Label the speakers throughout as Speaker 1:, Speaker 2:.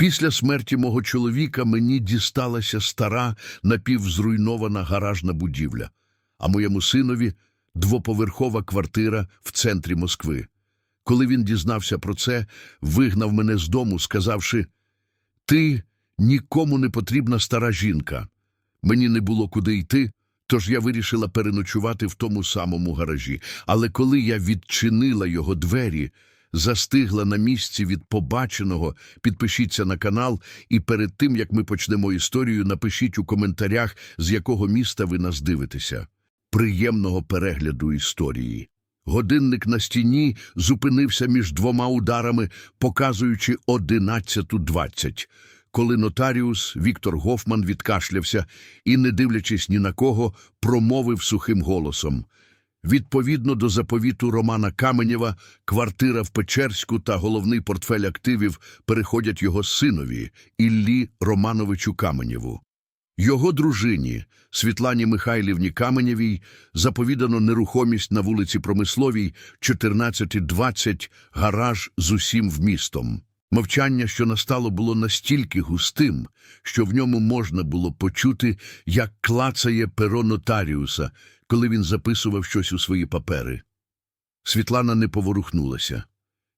Speaker 1: Після смерті мого чоловіка мені дісталася стара напівзруйнована гаражна будівля, а моєму синові двоповерхова квартира в центрі Москви. Коли він дізнався про це, вигнав мене з дому, сказавши: Ти нікому не потрібна стара жінка. Мені не було куди йти, тож я вирішила переночувати в тому самому гаражі. Але коли я відчинила його двері, застигла на місці від побаченого, підпишіться на канал, і перед тим, як ми почнемо історію, напишіть у коментарях, з якого міста ви нас дивитеся. Приємного перегляду історії. Годинник на стіні зупинився між двома ударами, показуючи 11.20, коли нотаріус Віктор Гофман відкашлявся і, не дивлячись ні на кого, промовив сухим голосом. Відповідно до заповіту Романа Каменєва, квартира в Печерську та головний портфель активів переходять його синові Іллі Романовичу Каменєву. Його дружині Світлані Михайлівні Каменєвій заповідано нерухомість на вулиці Промисловій 1420, гараж з усім вмістом. Мовчання, що настало, було настільки густим, що в ньому можна було почути, як клацає перо нотаріуса, коли він записував щось у свої папери. Світлана не поворухнулася.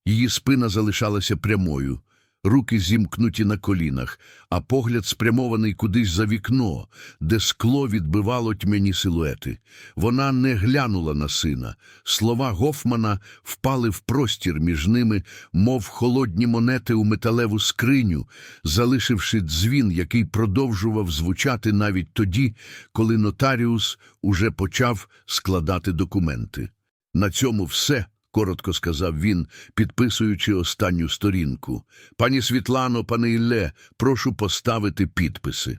Speaker 1: Її спина залишалася прямою, руки зімкнуті на колінах, а погляд спрямований кудись за вікно, де скло відбивало тьмяні силуети. Вона не глянула на сина. Слова Гофмана впали в простір між ними, мов холодні монети у металеву скриню, залишивши дзвін, який продовжував звучати навіть тоді, коли нотаріус уже почав складати документи. На цьому все, коротко сказав він, підписуючи останню сторінку. Пані Світлано, пане Ілле, прошу поставити підписи.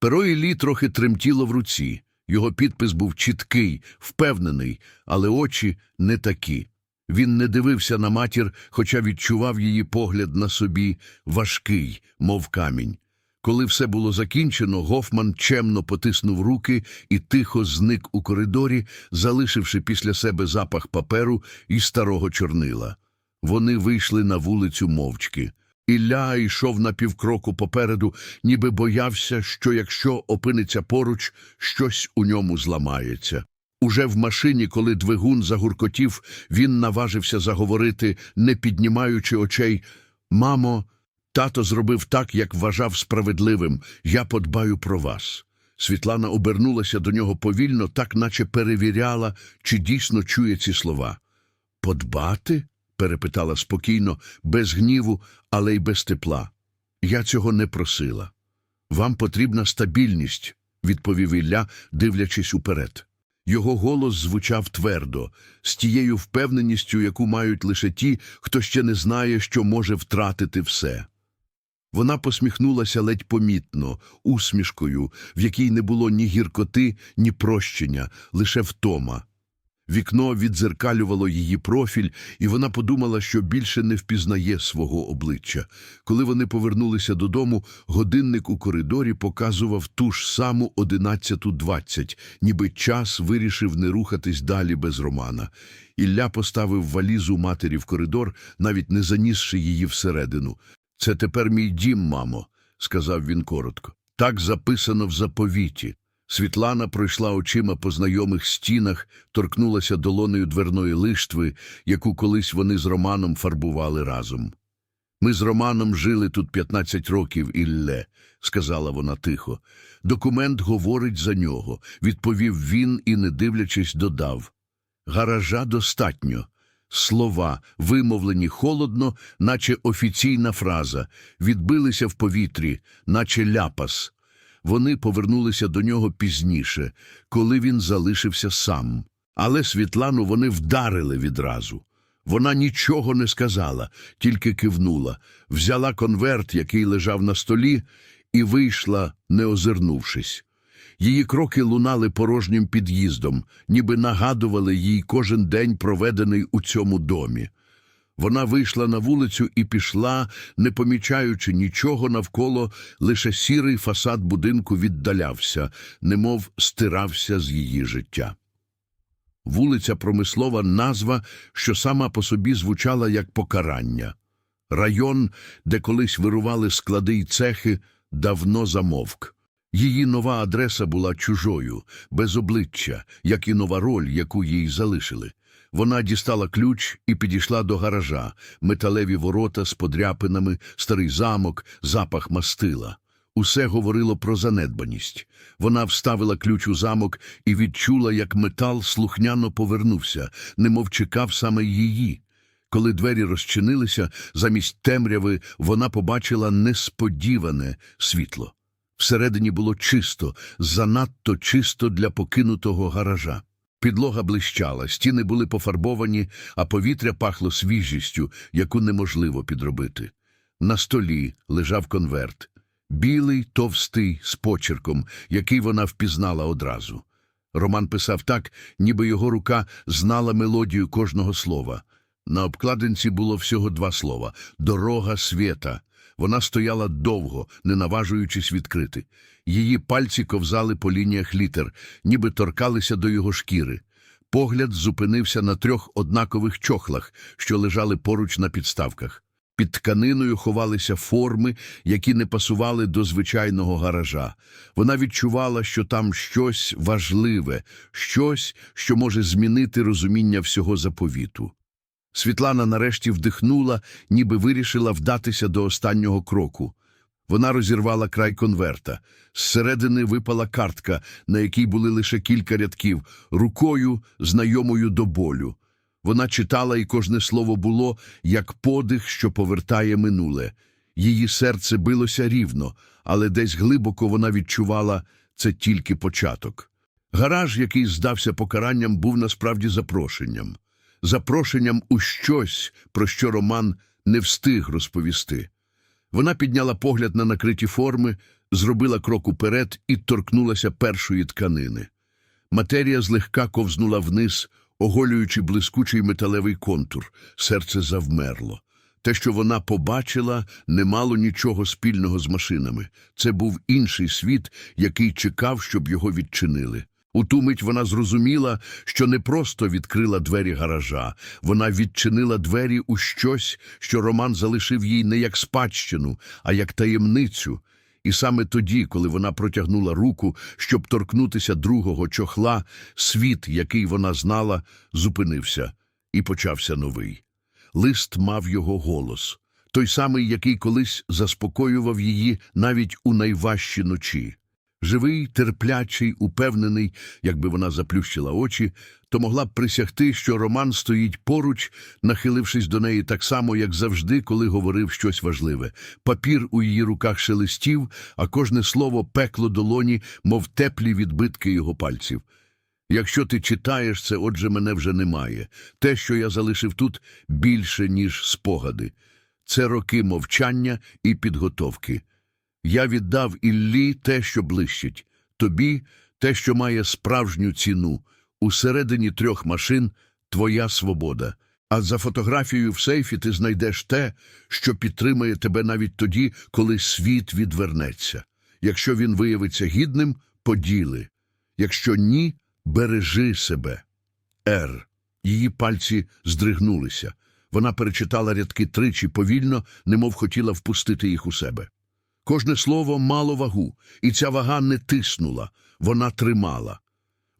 Speaker 1: Перо Іллі трохи тремтіло в руці. Його підпис був чіткий, впевнений, але очі не такі. Він не дивився на матір, хоча відчував її погляд на собі важкий, мов камінь. Коли все було закінчено, Гофман чемно потиснув руки і тихо зник у коридорі, залишивши після себе запах паперу і старого чорнила. Вони вийшли на вулицю мовчки. Ілля йшов на півкроку попереду, ніби боявся, що якщо опиниться поруч, щось у ньому зламається. Уже в машині, коли двигун загуркотів, він наважився заговорити, не піднімаючи очей. Мамо, Тато зробив так, як вважав справедливим. Я подбаю про вас. Світлана обернулася до нього повільно, так наче перевіряла, чи дійсно чує ці слова. Подбати? перепитала спокійно, без гніву, але й без тепла. Я цього не просила. Вам потрібна стабільність, відповів Ілля, дивлячись уперед. Його голос звучав твердо, з тією впевненістю, яку мають лише ті, хто ще не знає, що може втратити все. Вона посміхнулася ледь помітно, усмішкою, в якій не було ні гіркоти, ні прощення, лише втома. Вікно віддзеркалювало її профіль, і вона подумала, що більше не впізнає свого обличчя. Коли вони повернулися додому, годинник у коридорі показував ту ж саму 11.20, ніби час вирішив не рухатись далі без Романа. Ілля поставив валізу матері в коридор, навіть не занісши її всередину. Це тепер мій дім, мамо, сказав він коротко. Так записано в заповіті. Світлана пройшла очима по знайомих стінах, торкнулася долонею дверної лиштви, яку колись вони з Романом фарбували разом. Ми з Романом жили тут 15 років, Ілле, сказала вона тихо. Документ говорить за нього, відповів він і, не дивлячись, додав. Гаража достатньо. Слова, вимовлені холодно, наче офіційна фраза, відбилися в повітрі, наче ляпас. Вони повернулися до нього пізніше, коли він залишився сам. Але Світлану вони вдарили відразу. Вона нічого не сказала, тільки кивнула, взяла конверт, який лежав на столі, і вийшла, не озирнувшись. Її кроки лунали порожнім під'їздом, ніби нагадували їй кожен день, проведений у цьому домі. Вона вийшла на вулицю і пішла, не помічаючи нічого навколо, лише сірий фасад будинку віддалявся, немов стирався з її життя. Вулиця промислова назва, що сама по собі звучала як покарання. Район, де колись вирували склади й цехи, давно замовк. Її нова адреса була чужою, без обличчя, як і нова роль, яку їй залишили. Вона дістала ключ і підійшла до гаража, металеві ворота з подряпинами, старий замок, запах мастила. Усе говорило про занедбаність. Вона вставила ключ у замок і відчула, як метал слухняно повернувся, немов чекав саме її. Коли двері розчинилися, замість темряви вона побачила несподіване світло. Всередині було чисто, занадто чисто для покинутого гаража. Підлога блищала, стіни були пофарбовані, а повітря пахло свіжістю, яку неможливо підробити. На столі лежав конверт. Білий, товстий, з почерком, який вона впізнала одразу. Роман писав так, ніби його рука знала мелодію кожного слова. На обкладинці було всього два слова «Дорога свєта». Вона стояла довго, не наважуючись відкрити. Її пальці ковзали по лініях літер, ніби торкалися до його шкіри. Погляд зупинився на трьох однакових чохлах, що лежали поруч на підставках. Під тканиною ховалися форми, які не пасували до звичайного гаража. Вона відчувала, що там щось важливе, щось, що може змінити розуміння всього заповіту. Світлана нарешті вдихнула, ніби вирішила вдатися до останнього кроку. Вона розірвала край конверта. Зсередини випала картка, на якій були лише кілька рядків, рукою, знайомою до болю. Вона читала, і кожне слово було, як подих, що повертає минуле. Її серце билося рівно, але десь глибоко вона відчувала це тільки початок. Гараж, який здався покаранням, був насправді запрошенням. Запрошенням у щось, про що Роман не встиг розповісти. Вона підняла погляд на накриті форми, зробила крок уперед і торкнулася першої тканини. Матерія злегка ковзнула вниз, оголюючи блискучий металевий контур. Серце завмерло. Те, що вона побачила, не мало нічого спільного з машинами. Це був інший світ, який чекав, щоб його відчинили. У ту мить вона зрозуміла, що не просто відкрила двері гаража, вона відчинила двері у щось, що Роман залишив їй не як спадщину, а як таємницю. І саме тоді, коли вона протягнула руку, щоб торкнутися другого чохла, світ, який вона знала, зупинився, і почався новий. Лист мав його голос, той самий, який колись заспокоював її навіть у найважчі ночі. Живий, терплячий, упевнений, якби вона заплющила очі, то могла б присягти, що Роман стоїть поруч, нахилившись до неї так само, як завжди, коли говорив щось важливе. Папір у її руках шелестів, а кожне слово пекло долоні, мов теплі відбитки його пальців. Якщо ти читаєш це, отже, мене вже немає. Те, що я залишив тут, більше, ніж спогади. Це роки мовчання і підготовки. Я віддав Іллі те, що блищить, тобі те, що має справжню ціну. Усередині трьох машин твоя свобода. А за фотографією в сейфі ти знайдеш те, що підтримає тебе навіть тоді, коли світ відвернеться. Якщо він виявиться гідним, поділи. Якщо ні, бережи себе. Р. Її пальці здригнулися. Вона перечитала рядки тричі повільно, немов хотіла впустити їх у себе. Кожне слово мало вагу, і ця вага не тиснула, вона тримала.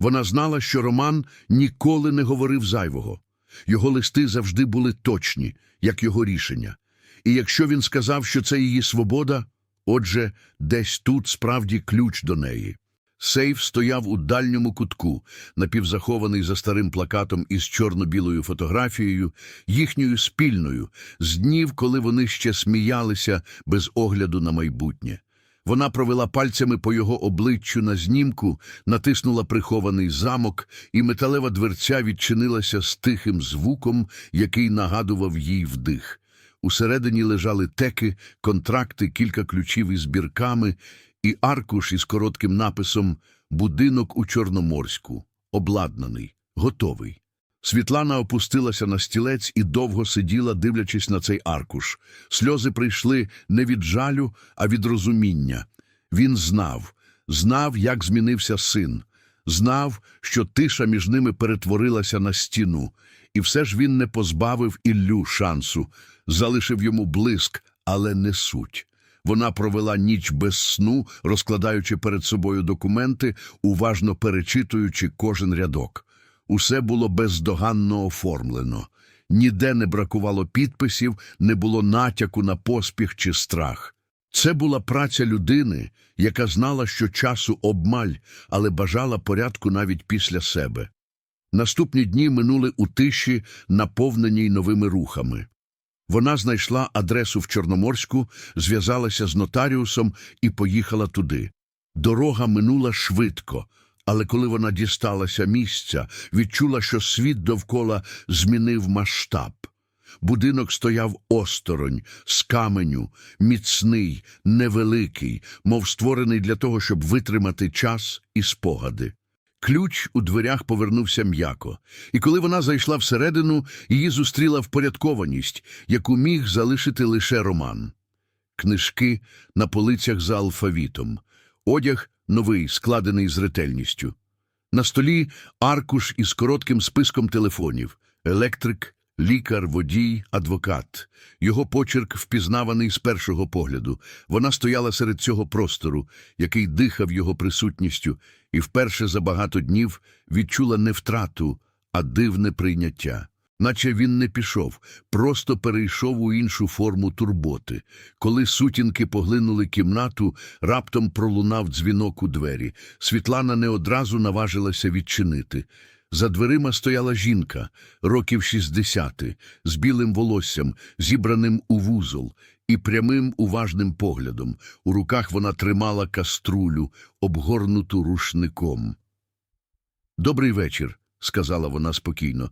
Speaker 1: Вона знала, що Роман ніколи не говорив зайвого. Його листи завжди були точні, як його рішення. І якщо він сказав, що це її свобода, отже, десь тут справді ключ до неї. Сейф стояв у дальньому кутку, напівзахований за старим плакатом із чорно-білою фотографією, їхньою спільною, з днів, коли вони ще сміялися без огляду на майбутнє. Вона провела пальцями по його обличчю на знімку, натиснула прихований замок, і металева дверця відчинилася з тихим звуком, який нагадував їй вдих. Усередині лежали теки, контракти, кілька ключів із бірками і аркуш із коротким написом «Будинок у Чорноморську», обладнаний, готовий. Світлана опустилася на стілець і довго сиділа, дивлячись на цей аркуш. Сльози прийшли не від жалю, а від розуміння. Він знав, знав, як змінився син, знав, що тиша між ними перетворилася на стіну, І все ж він не позбавив Іллю шансу, залишив йому блиск, але не суть. Вона провела ніч без сну, розкладаючи перед собою документи, уважно перечитуючи кожен рядок. Усе було бездоганно оформлено. Ніде не бракувало підписів, не було натяку на поспіх чи страх. Це була праця людини, яка знала, що часу обмаль, але бажала порядку навіть після себе. Наступні дні минули у тиші, наповненій новими рухами. Вона знайшла адресу в Чорноморську, зв'язалася з нотаріусом і поїхала туди. Дорога минула швидко, але коли вона дісталася місця, відчула, що світ довкола змінив масштаб. Будинок стояв осторонь, з каменю, міцний, невеликий, мов створений для того, щоб витримати час і спогади. Ключ у дверях повернувся м'яко, і коли вона зайшла всередину, її зустріла впорядкованість, яку міг залишити лише роман. Книжки на полицях за алфавітом, одяг новий, складений з ретельністю. На столі аркуш із коротким списком телефонів, електрик, лікар, водій, адвокат. Його почерк впізнаваний з першого погляду. Вона стояла серед цього простору, який дихав його присутністю, і вперше за багато днів відчула не втрату, а дивне прийняття. Наче він не пішов, просто перейшов у іншу форму турботи. Коли сутінки поглинули кімнату, раптом пролунав дзвінок у двері. Світлана не одразу наважилася відчинити. За дверима стояла жінка, років шістдесяти, з білим волоссям, зібраним у вузол, і прямим уважним поглядом. У руках вона тримала каструлю, обгорнуту рушником. «Добрий вечір», – сказала вона спокійно.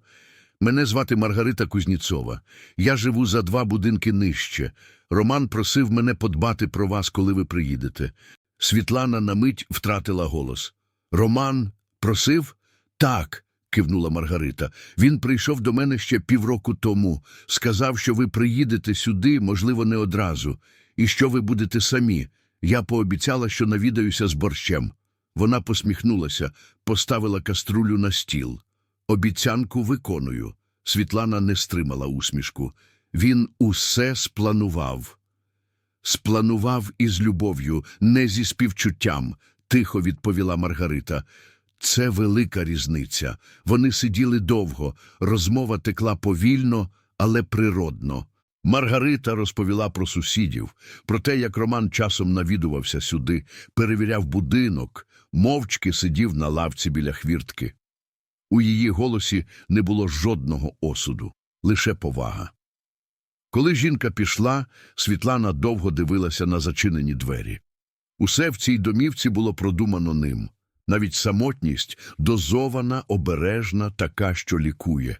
Speaker 1: Мене звати Маргарита Кузніцова. Я живу за два будинки нижче. Роман просив мене подбати про вас, коли ви приїдете. Світлана на мить втратила голос. Роман просив? Так, кивнула Маргарита. Він прийшов до мене ще півроку тому. Сказав, що ви приїдете сюди, можливо, не одразу, і що ви будете самі. Я пообіцяла, що навідаюся з борщем. Вона посміхнулася, поставила каструлю на стіл. Обіцянку виконую. Світлана не стримала усмішку. Він усе спланував. Спланував із любов'ю, не зі співчуттям, тихо відповіла Маргарита. Це велика різниця. Вони сиділи довго, розмова текла повільно, але природно. Маргарита розповіла про сусідів, про те, як Роман часом навідувався сюди, перевіряв будинок, мовчки сидів на лавці біля хвіртки. У її голосі не було жодного осуду, лише повага. Коли жінка пішла, Світлана довго дивилася на зачинені двері. Усе в цій домівці було продумано ним. Навіть самотність дозована, обережна, така, що лікує.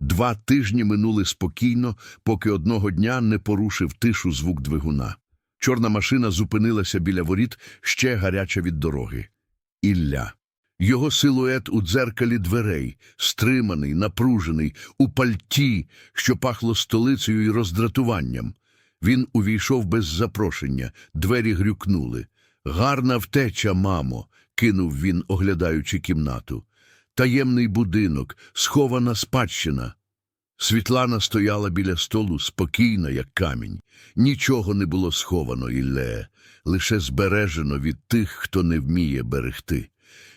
Speaker 1: Два тижні минули спокійно, поки одного дня не порушив тишу звук двигуна. Чорна машина зупинилася біля воріт, ще гаряча від дороги. Ілля. Його силует у дзеркалі дверей, стриманий, напружений, у пальті, що пахло столицею і роздратуванням. Він увійшов без запрошення, двері грюкнули. Гарна втеча, мамо, кинув він, оглядаючи кімнату. Таємний будинок, схована спадщина. Світлана стояла біля столу, спокійна, як камінь. Нічого не було сховано, Ілле, лише збережено від тих, хто не вміє берегти.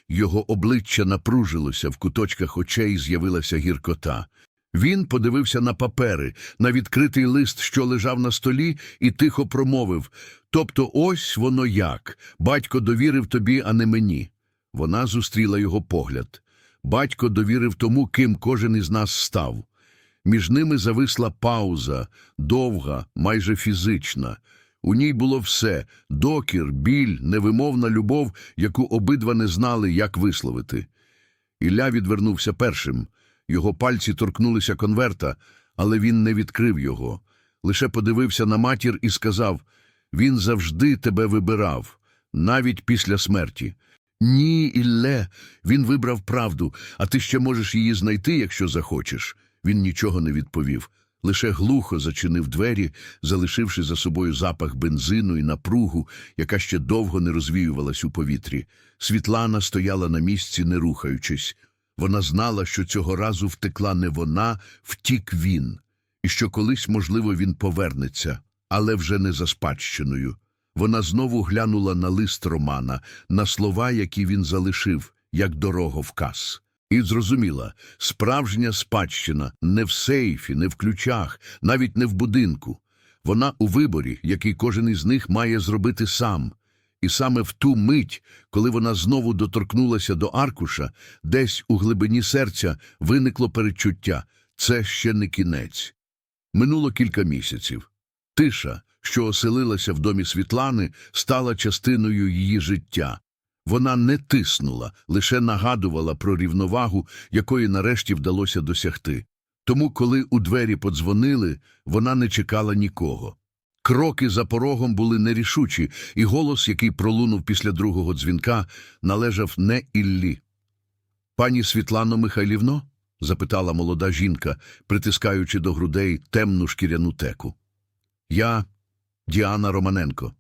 Speaker 1: Його обличчя напружилося, в куточках очей з'явилася гіркота. Він подивився на папери, на відкритий лист, що лежав на столі, і тихо промовив Тобто ось воно як. Батько довірив тобі, а не мені. Вона зустріла його погляд. Батько довірив тому, ким кожен із нас став. Між ними зависла пауза, довга, майже фізична. У ній було все – докір, біль, невимовна любов, яку обидва не знали, як висловити. Ілля відвернувся першим. Його пальці торкнулися конверта, але він не відкрив його. Лише подивився на матір і сказав «Він завжди тебе вибирав, навіть після смерті». Ні, Ілле, він вибрав правду, а ти ще можеш її знайти, якщо захочеш. Він нічого не відповів, лише глухо зачинив двері, залишивши за собою запах бензину і напругу, яка ще довго не розвіювалась у повітрі. Світлана стояла на місці, не рухаючись. Вона знала, що цього разу втекла не вона, втік він, і що колись, можливо, він повернеться, але вже не за спадщиною. Вона знову глянула на лист Романа, на слова, які він залишив, як дороговказ. І зрозуміла, справжня спадщина не в сейфі, не в ключах, навіть не в будинку. Вона у виборі, який кожен із них має зробити сам. І саме в ту мить, коли вона знову доторкнулася до аркуша, десь у глибині серця виникло перечуття – це ще не кінець. Минуло кілька місяців. Тиша, що оселилася в домі Світлани, стала частиною її життя. Вона не тиснула, лише нагадувала про рівновагу, якої нарешті вдалося досягти. Тому, коли у двері подзвонили, вона не чекала нікого. Кроки за порогом були нерішучі, і голос, який пролунув після другого дзвінка, належав не Іллі. Пані Світлано Михайлівно? запитала молода жінка, притискаючи до грудей темну шкіряну теку. Я Діана Романенко,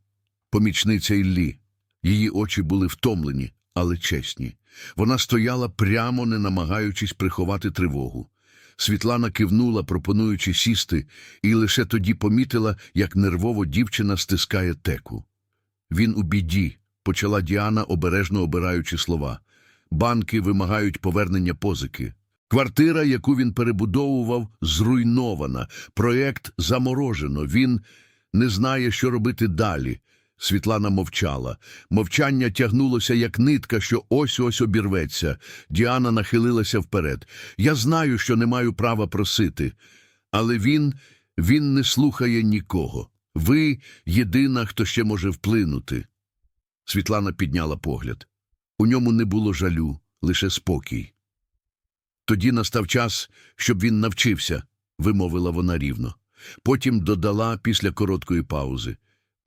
Speaker 1: помічниця Іллі. Її очі були втомлені, але чесні. Вона стояла прямо, не намагаючись приховати тривогу. Світлана кивнула, пропонуючи сісти, і лише тоді помітила, як нервово дівчина стискає теку. Він у біді, почала Діана, обережно обираючи слова. Банки вимагають повернення позики. Квартира, яку він перебудовував, зруйнована. Проєкт заморожено. Він не знає, що робити далі. Світлана мовчала. Мовчання тягнулося, як нитка, що ось-ось обірветься. Діана нахилилася вперед. Я знаю, що не маю права просити. Але він, він не слухає нікого. Ви єдина, хто ще може вплинути. Світлана підняла погляд. У ньому не було жалю, лише спокій. Тоді настав час, щоб він навчився, вимовила вона рівно. Потім додала після короткої паузи.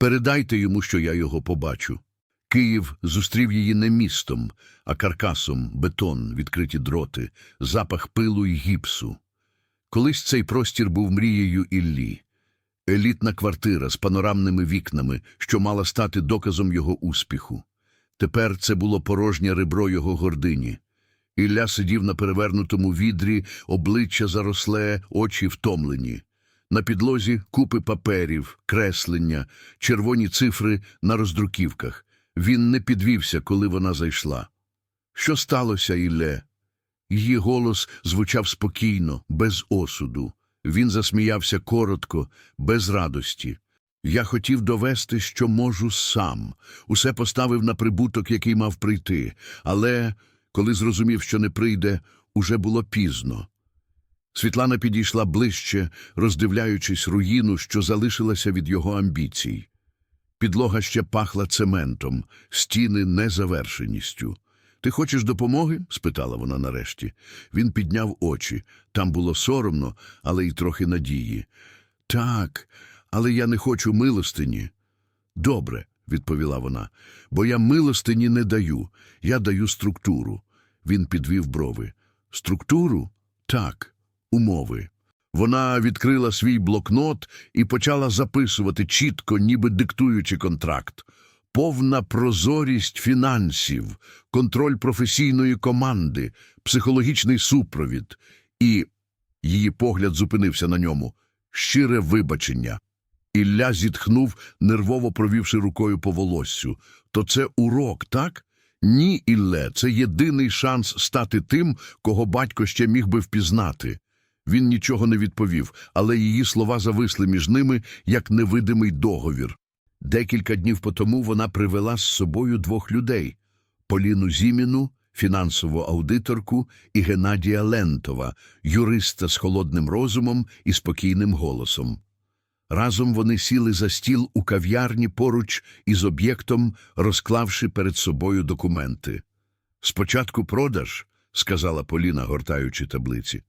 Speaker 1: Передайте йому, що я його побачу. Київ зустрів її не містом, а каркасом, бетон, відкриті дроти, запах пилу й гіпсу. Колись цей простір був мрією Іллі. Елітна квартира з панорамними вікнами, що мала стати доказом його успіху. Тепер це було порожнє ребро його гордині. Ілля сидів на перевернутому відрі, обличчя заросле, очі втомлені. На підлозі купи паперів, креслення, червоні цифри на роздруківках. Він не підвівся, коли вона зайшла. Що сталося, Ілле? Її голос звучав спокійно, без осуду. Він засміявся коротко, без радості. Я хотів довести, що можу сам. Усе поставив на прибуток, який мав прийти. Але, коли зрозумів, що не прийде, уже було пізно. Світлана підійшла ближче, роздивляючись руїну, що залишилася від його амбіцій. Підлога ще пахла цементом, стіни незавершеністю. Ти хочеш допомоги? спитала вона нарешті. Він підняв очі. Там було соромно, але й трохи надії. Так, але я не хочу милостині. Добре, відповіла вона, бо я милостині не даю, я даю структуру. Він підвів брови. Структуру? Так, умови. Вона відкрила свій блокнот і почала записувати чітко, ніби диктуючи контракт. Повна прозорість фінансів, контроль професійної команди, психологічний супровід. І її погляд зупинився на ньому. Щире вибачення. Ілля зітхнув, нервово провівши рукою по волоссю. То це урок, так? Ні, Ілле, це єдиний шанс стати тим, кого батько ще міг би впізнати. Він нічого не відповів, але її слова зависли між ними, як невидимий договір. Декілька днів потому вона привела з собою двох людей – Поліну Зіміну, фінансову аудиторку, і Геннадія Лентова, юриста з холодним розумом і спокійним голосом. Разом вони сіли за стіл у кав'ярні поруч із об'єктом, розклавши перед собою документи. «Спочатку продаж», – сказала Поліна, гортаючи таблиці.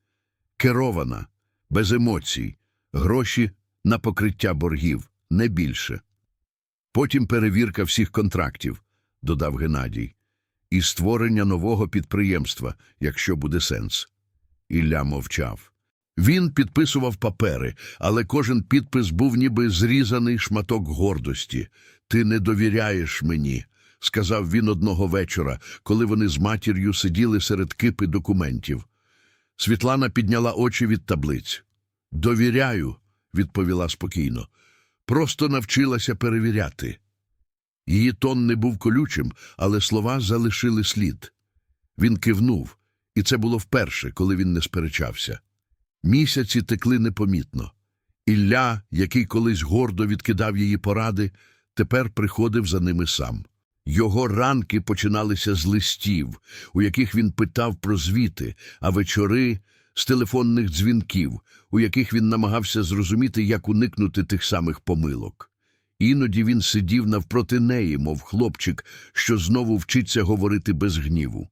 Speaker 1: «Керована, без емоцій, гроші на покриття боргів, не більше». Потім перевірка всіх контрактів, додав Геннадій, і створення нового підприємства, якщо буде сенс. Ілля мовчав. Він підписував папери, але кожен підпис був ніби зрізаний шматок гордості. Ти не довіряєш мені, сказав він одного вечора, коли вони з матір'ю сиділи серед кипи документів. Світлана підняла очі від таблиць. Довіряю, відповіла спокійно. Просто навчилася перевіряти. Її тон не був колючим, але слова залишили слід. Він кивнув, і це було вперше, коли він не сперечався. Місяці текли непомітно. Ілля, який колись гордо відкидав її поради, тепер приходив за ними сам. Його ранки починалися з листів, у яких він питав про звіти, а вечори з телефонних дзвінків, у яких він намагався зрозуміти, як уникнути тих самих помилок. Іноді він сидів навпроти неї, мов хлопчик, що знову вчиться говорити без гніву.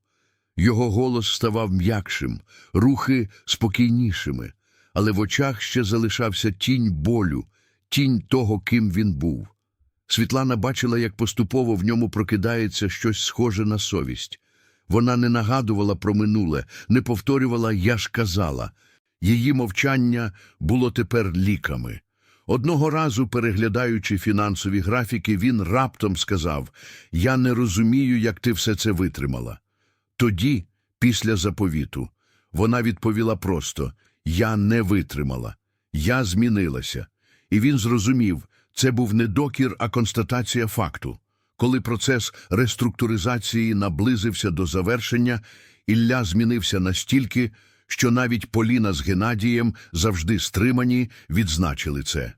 Speaker 1: Його голос ставав м'якшим, рухи спокійнішими, але в очах ще залишався тінь болю, тінь того, ким він був. Світлана бачила, як поступово в ньому прокидається щось схоже на совість. Вона не нагадувала про минуле, не повторювала «я ж казала». Її мовчання було тепер ліками. Одного разу, переглядаючи фінансові графіки, він раптом сказав «Я не розумію, як ти все це витримала». Тоді, після заповіту, вона відповіла просто «Я не витримала, я змінилася». І він зрозумів, це був не докір, а констатація факту. Коли процес реструктуризації наблизився до завершення, Ілля змінився настільки, що навіть Поліна з Геннадієм, завжди стримані, відзначили це.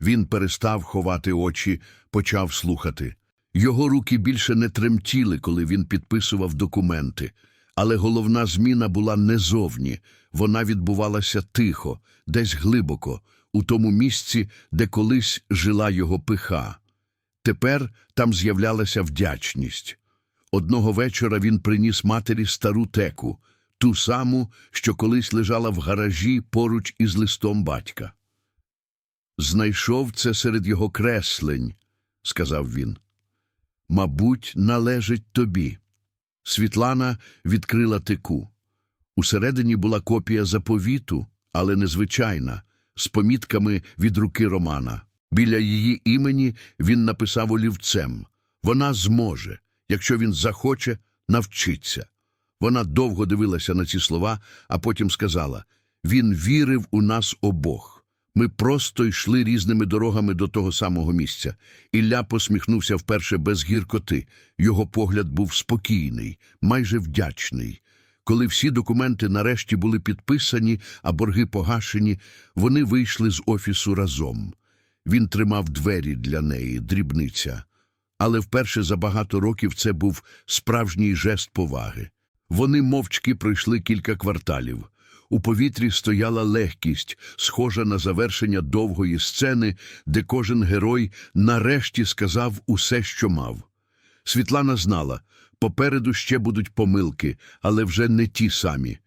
Speaker 1: Він перестав ховати очі, почав слухати. Його руки більше не тремтіли, коли він підписував документи. Але головна зміна була не зовні, вона відбувалася тихо, десь глибоко, у тому місці, де колись жила його пиха. Тепер там з'являлася вдячність. Одного вечора він приніс матері стару теку, ту саму, що колись лежала в гаражі поруч із листом батька. Знайшов це серед його креслень, сказав він. Мабуть, належить тобі. Світлана відкрила теку. Усередині була копія заповіту, але незвичайна, з помітками від руки Романа. Біля її імені він написав олівцем Вона зможе, якщо він захоче, навчиться. Вона довго дивилася на ці слова, а потім сказала Він вірив у нас обох. Ми просто йшли різними дорогами до того самого місця. Ілля посміхнувся вперше без гіркоти. Його погляд був спокійний, майже вдячний. Коли всі документи нарешті були підписані, а борги погашені, вони вийшли з офісу разом. Він тримав двері для неї, дрібниця. Але вперше за багато років це був справжній жест поваги. Вони мовчки пройшли кілька кварталів. У повітрі стояла легкість, схожа на завершення довгої сцени, де кожен герой нарешті сказав усе, що мав. Світлана знала, попереду ще будуть помилки, але вже не ті самі.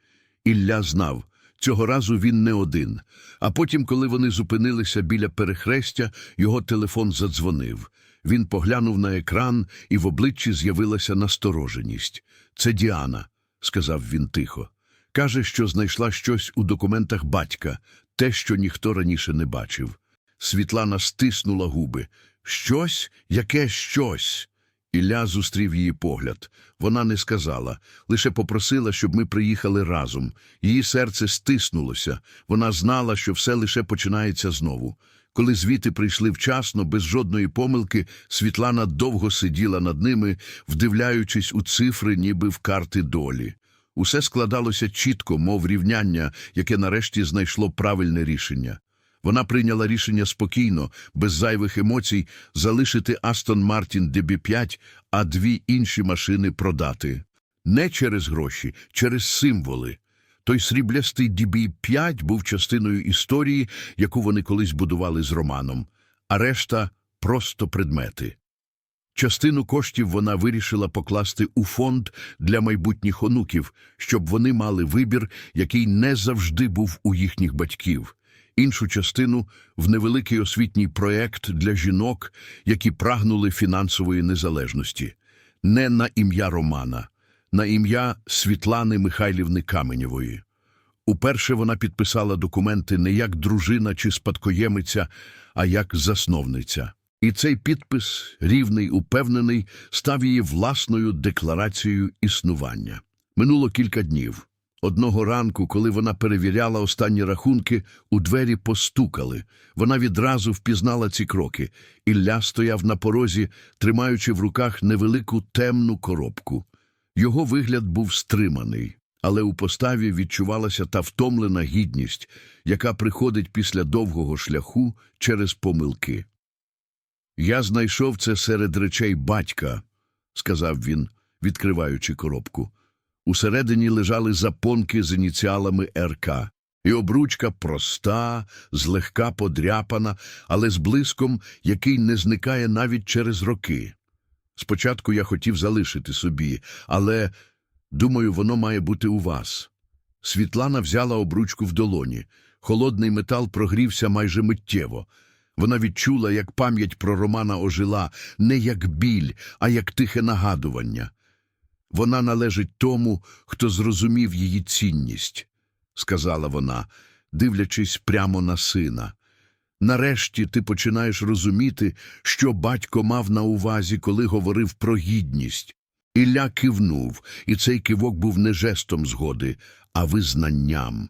Speaker 1: Ілля знав, цього разу він не один. А потім, коли вони зупинилися біля перехрестя, його телефон задзвонив. Він поглянув на екран, і в обличчі з'явилася настороженість. Це Діана, сказав він тихо. Каже, що знайшла щось у документах батька, те, що ніхто раніше не бачив. Світлана стиснула губи. Щось? Яке щось? Ілля зустрів її погляд. Вона не сказала, лише попросила, щоб ми приїхали разом. Її серце стиснулося. Вона знала, що все лише починається знову. Коли звіти прийшли вчасно, без жодної помилки, Світлана довго сиділа над ними, вдивляючись у цифри, ніби в карти долі. Усе складалося чітко, мов рівняння, яке нарешті знайшло правильне рішення. Вона прийняла рішення спокійно, без зайвих емоцій, залишити Астон Мартін DB5, а дві інші машини продати. Не через гроші, через символи. Той сріблястий DB5 був частиною історії, яку вони колись будували з Романом, а решта – просто предмети. Частину коштів вона вирішила покласти у фонд для майбутніх онуків, щоб вони мали вибір, який не завжди був у їхніх батьків. Іншу частину – в невеликий освітній проєкт для жінок, які прагнули фінансової незалежності. Не на ім'я Романа, на ім'я Світлани Михайлівни Каменєвої. Уперше вона підписала документи не як дружина чи спадкоємиця, а як засновниця. І цей підпис, рівний, упевнений, став її власною декларацією існування. Минуло кілька днів. Одного ранку, коли вона перевіряла останні рахунки, у двері постукали. Вона відразу впізнала ці кроки. Ілля стояв на порозі, тримаючи в руках невелику темну коробку. Його вигляд був стриманий, але у поставі відчувалася та втомлена гідність, яка приходить після довгого шляху через помилки. Я знайшов це серед речей батька, сказав він, відкриваючи коробку. Усередині лежали запонки з ініціалами РК. І обручка проста, злегка подряпана, але з блиском, який не зникає навіть через роки. Спочатку я хотів залишити собі, але, думаю, воно має бути у вас. Світлана взяла обручку в долоні. Холодний метал прогрівся майже миттєво. Вона відчула, як пам'ять про Романа ожила, не як біль, а як тихе нагадування. Вона належить тому, хто зрозумів її цінність, сказала вона, дивлячись прямо на сина. Нарешті ти починаєш розуміти, що батько мав на увазі, коли говорив про гідність. Ілля кивнув, і цей кивок був не жестом згоди, а визнанням.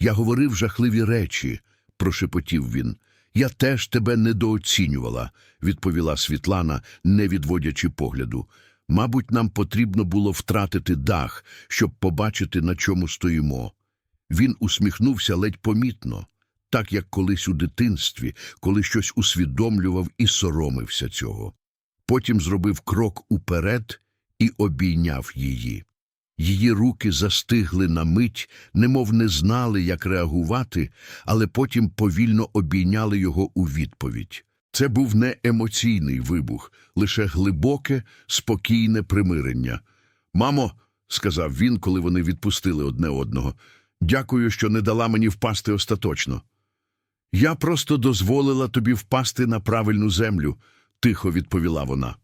Speaker 1: Я говорив жахливі речі, прошепотів він. Я теж тебе недооцінювала, відповіла Світлана, не відводячи погляду. Мабуть, нам потрібно було втратити дах, щоб побачити, на чому стоїмо. Він усміхнувся ледь помітно, так як колись у дитинстві, коли щось усвідомлював і соромився цього. Потім зробив крок уперед і обійняв її. Її руки застигли на мить, немов не знали, як реагувати, але потім повільно обійняли його у відповідь. Це був не емоційний вибух, лише глибоке, спокійне примирення. Мамо, сказав він, коли вони відпустили одне одного, дякую, що не дала мені впасти остаточно. Я просто дозволила тобі впасти на правильну землю, тихо відповіла вона.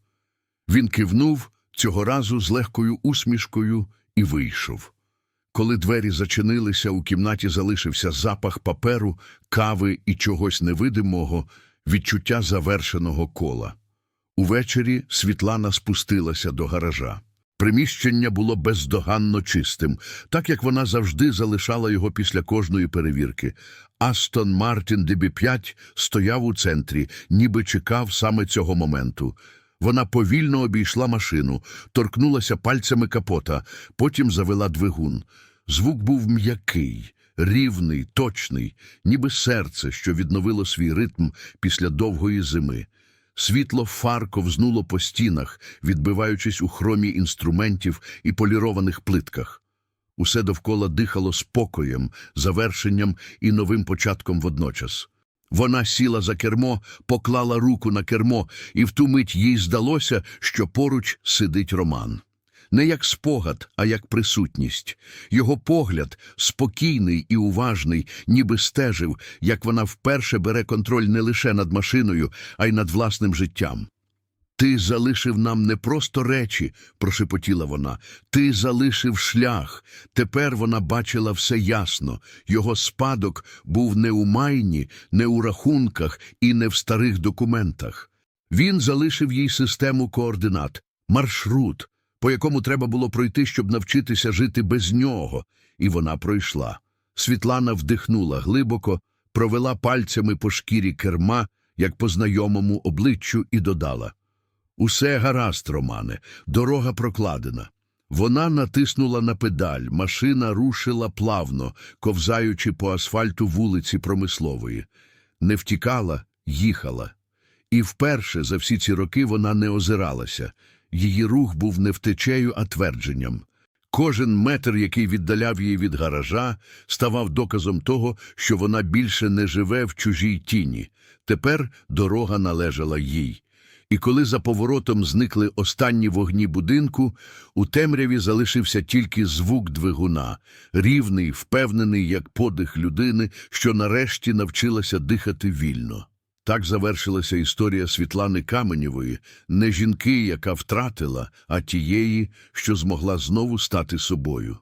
Speaker 1: Він кивнув цього разу з легкою усмішкою і вийшов. Коли двері зачинилися, у кімнаті залишився запах паперу, кави і чогось невидимого, відчуття завершеного кола. Увечері Світлана спустилася до гаража. Приміщення було бездоганно чистим, так як вона завжди залишала його після кожної перевірки. Астон Мартін DB5 стояв у центрі, ніби чекав саме цього моменту. Вона повільно обійшла машину, торкнулася пальцями капота, потім завела двигун. Звук був м'який, рівний, точний, ніби серце, що відновило свій ритм після довгої зими. Світло фар ковзнуло по стінах, відбиваючись у хромі інструментів і полірованих плитках. Усе довкола дихало спокоєм, завершенням і новим початком водночас. Вона сіла за кермо, поклала руку на кермо, і в ту мить їй здалося, що поруч сидить Роман. Не як спогад, а як присутність. Його погляд, спокійний і уважний, ніби стежив, як вона вперше бере контроль не лише над машиною, а й над власним життям. Ти залишив нам не просто речі, прошепотіла вона. Ти залишив шлях. Тепер вона бачила все ясно. Його спадок був не у майні, не у рахунках і не в старих документах. Він залишив їй систему координат, маршрут, по якому треба було пройти, щоб навчитися жити без нього, і вона пройшла. Світлана вдихнула глибоко, провела пальцями по шкірі керма, як по знайомому обличчю, і додала. Усе гаразд, Романе, дорога прокладена. Вона натиснула на педаль, машина рушила плавно, ковзаючи по асфальту вулиці Промислової. Не втікала, їхала. І вперше за всі ці роки вона не озиралася. Її рух був не втечею, а твердженням. Кожен метр, який віддаляв її від гаража, ставав доказом того, що вона більше не живе в чужій тіні. Тепер дорога належала їй. І коли за поворотом зникли останні вогні будинку, у темряві залишився тільки звук двигуна, рівний, впевнений, як подих людини, що нарешті навчилася дихати вільно. Так завершилася історія Світлани Каменєвої, не жінки, яка втратила, а тієї, що змогла знову стати собою.